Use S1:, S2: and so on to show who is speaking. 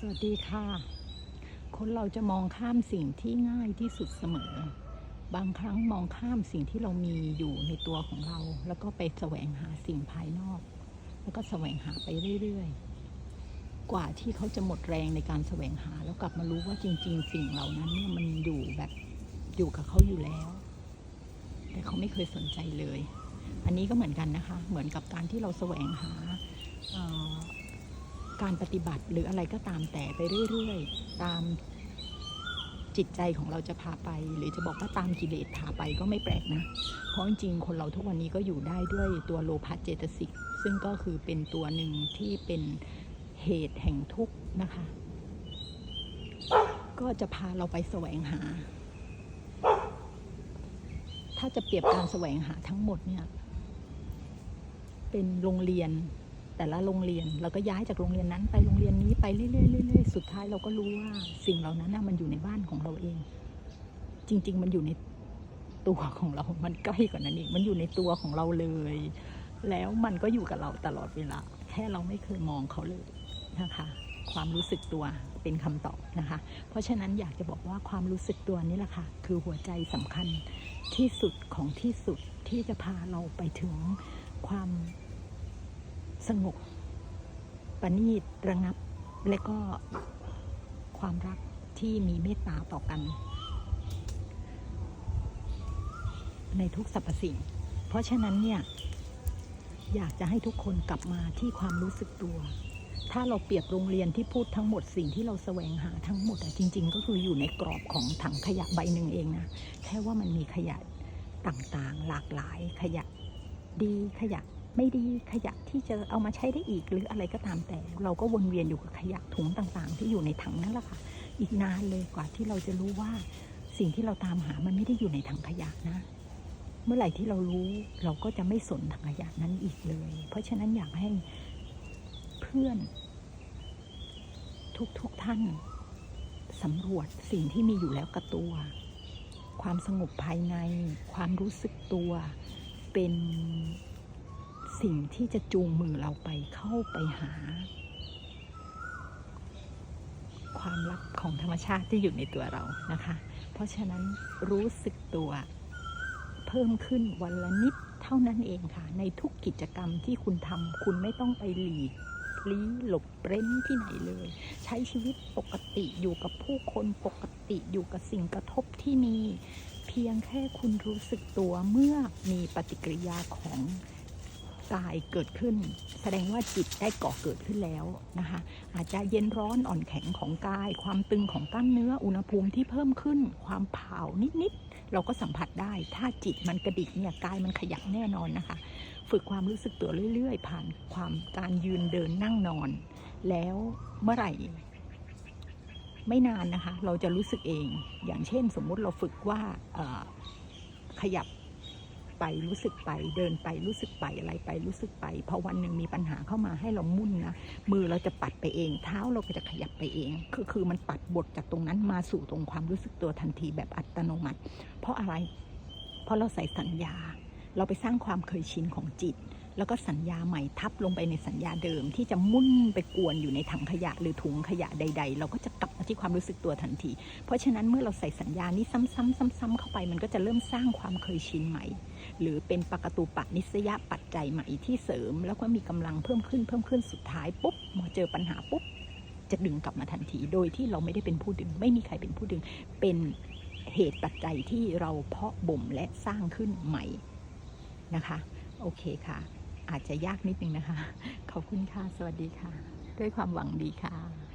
S1: สวัสดีค่ะ คนเราจะมองข้ามสิ่งที่ง่ายที่สุดเสมอ บางครั้งมองข้ามสิ่งที่เรามีอยู่ในตัวของเรา แล้วก็ไปแสวงหาสิ่งภายนอก แล้วก็แสวงหาไปเรื่อยๆ กว่าที่เขาจะหมดแรงในการแสวงหา แล้วกลับมารู้ว่าจริง ๆ สิ่งเหล่านั้นเนี่ยมันอยู่แบบอยู่กับเขาอยู่แล้ว แต่เขาไม่เคยสนใจเลย อันนี้ก็เหมือนกันนะคะ เหมือนกับการที่เราแสวงหา การปฏิบัติหรืออะไรก็ตามแต่ไปเรื่อยๆ ตามจิตใจของเราจะพาไป หรือจะบอกว่าตามกิเลสพาไปก็ไม่แปลกนะ เพราะจริงๆ คนเราทุกวันนี้ก็อยู่ได้ด้วยตัวโลภะเจตสิก ซึ่งก็คือเป็นตัวหนึ่งที่เป็นเหตุแห่งทุกข์นะคะ ก็จะพาเราไปแสวงหา ถ้าจะเปรียบการแสวงหาทั้งหมดเนี่ย เป็นโรงเรียน แต่ละโรงเรียนเราก็ย้ายจากโรงเรียนนั้นไปโรงเรียนนี้ไปเรื่อยๆสุดท้ายเราก็รู้ว่าสิ่งเหล่านั้นนะมันอยู่ในบ้านของเราเอง จริง ๆ มันอยู่ในตัวของเรา มันใกล้กว่านั้นอีกมันอยู่ในตัวของเราเลย แล้วมันก็อยู่กับเราตลอดเวลา แค่เราไม่เคยมองเขาเลยนะคะ ความรู้สึกตัวเป็นคำตอบนะคะ เพราะฉะนั้นอยากจะบอกว่าความรู้สึกตัวนี่แหละค่ะ คือหัวใจสำคัญที่สุดของที่สุดที่จะพาเราไปถึงความสงบ ประณีตระงับ และก็ความรักที่มีเมตตาต่อกัน ในทุกสรรพสิ่ง เพราะฉะนั้นเนี่ยอยากจะให้ทุกคนกลับมาที่ความรู้สึกตัว ถ้าเราเปรียบโรงเรียนที่พูดทั้งหมดสิ่งที่เราแสวงหาทั้งหมดอะจริง ๆ ก็คืออยู่ในกรอบของถังขยะใบหนึ่งเองนะแค่ว่ามันมีขยะต่างๆ หลากหลายขยะดีขยะ ไม่ดีขยะที่จะเอามาใช้ได้อีกหรืออะไรก็ตามแต่ เราก็วนเวียนอยู่กับขยะถุงต่างๆ ที่อยู่ในถังนั่นแหละค่ะ อีกนานเลยกว่าที่เราจะรู้ว่า สิ่งที่เราตามหามันไม่ได้อยู่ในถังขยะนะ เมื่อไหร่ที่เรารู้เราก็จะไม่สนถังขยะนั้นอีกเลย เพราะฉะนั้นอยากให้เพื่อน ทุกๆทท่านสำรวจสิ่งที่มีอยู่แล้วกับตัว ความสงบภายใน ความรู้สึกตัวเป็น สิ่งที่จะจูงมือเราไปเข้าไปหา ความลับของธรรมชาติที่อยู่ในตัวเรานะคะ เพราะฉะนั้นรู้สึกตัวเพิ่มขึ้นวันละนิดเท่านั้นเองค่ะ ในทุกกิจกรรมที่คุณทำคุณไม่ต้องไปหลีกลี้หลบเร้นที่ไหนเลย ใช้ชีวิตปกติอยู่กับผู้คนปกติอยู่กับสิ่งกระทบที่มี เพียงแค่คุณรู้สึกตัวเมื่อมีปฏิกิริยาของ กายเกิดขึ้น แสดงว่าจิตได้ก่อเกิดขึ้นแล้วนะคะ อาจจะเย็นร้อนอ่อนแข็งของกาย ความตึงของกล้ามเนื้ออุณหภูมิที่เพิ่มขึ้น ความเผานิดๆเราก็สัมผัสได้ ถ้าจิตมันกระดิกเนี่ยกายมันขยับแน่นอนนะคะ ฝึกความรู้สึกตัวเรื่อย ๆ ผ่านความการยืนเดินนั่งนอน แล้วเมื่อไหร่ไม่นานนะคะ เราจะรู้สึกเอง อย่างเช่นสมมุติเราฝึกว่าขยับ ไปรู้สึกไป เดินไปรู้สึกไปอะไรไปรู้สึกไปพอวันหนึ่งมีปัญหาเข้ามาให้เรามุ่นนะมือเราจะปัดไปเอง เท้าเราก็จะขยับไปเอง คือคือมันปัดบทจากตรงนั้นมาสู่ตรงความรู้สึกตัวทันทีแบบอัตโนมัติ เพราะอะไร เพราะเราใส่สัญญา เราไปสร้างความเคยชินของจิตแล้วก็สัญญาใหม่ทับลงไปในสัญญาเดิมที่จะมุ่นไปกวนอยู่ในถังขยะหรือถุงขยะใด ๆ เราก็จะกลับ ที่ความรู้สึกตัวทันที เพราะฉะนั้นเมื่อเราใส่สัญญานี้ซ้ำๆซ้ำๆเข้าไป มันก็จะเริ่มสร้างความเคยชินใหม่ หรือเป็นปกตูปะนิสยปัจจัยใหม่ที่เสริม แล้วก็มีกำลังเพิ่มขึ้นเพิ่มขึ้นสุดท้ายปุ๊บพอเจอปัญหาปุ๊บจะดึงกลับมาทันที โดยที่เราไม่ได้เป็นผู้ดึง ไม่มีใครเป็นผู้ดึง เป็นเหตุปัจจัยที่เราเพาะบ่มและสร้างขึ้นใหม่นะคะ โอเคค่ะ อาจจะยากนิดนึงนะคะ ขอบคุณค่ะ สวัสดีค่ะ ด้วยความหวังดีค่ะ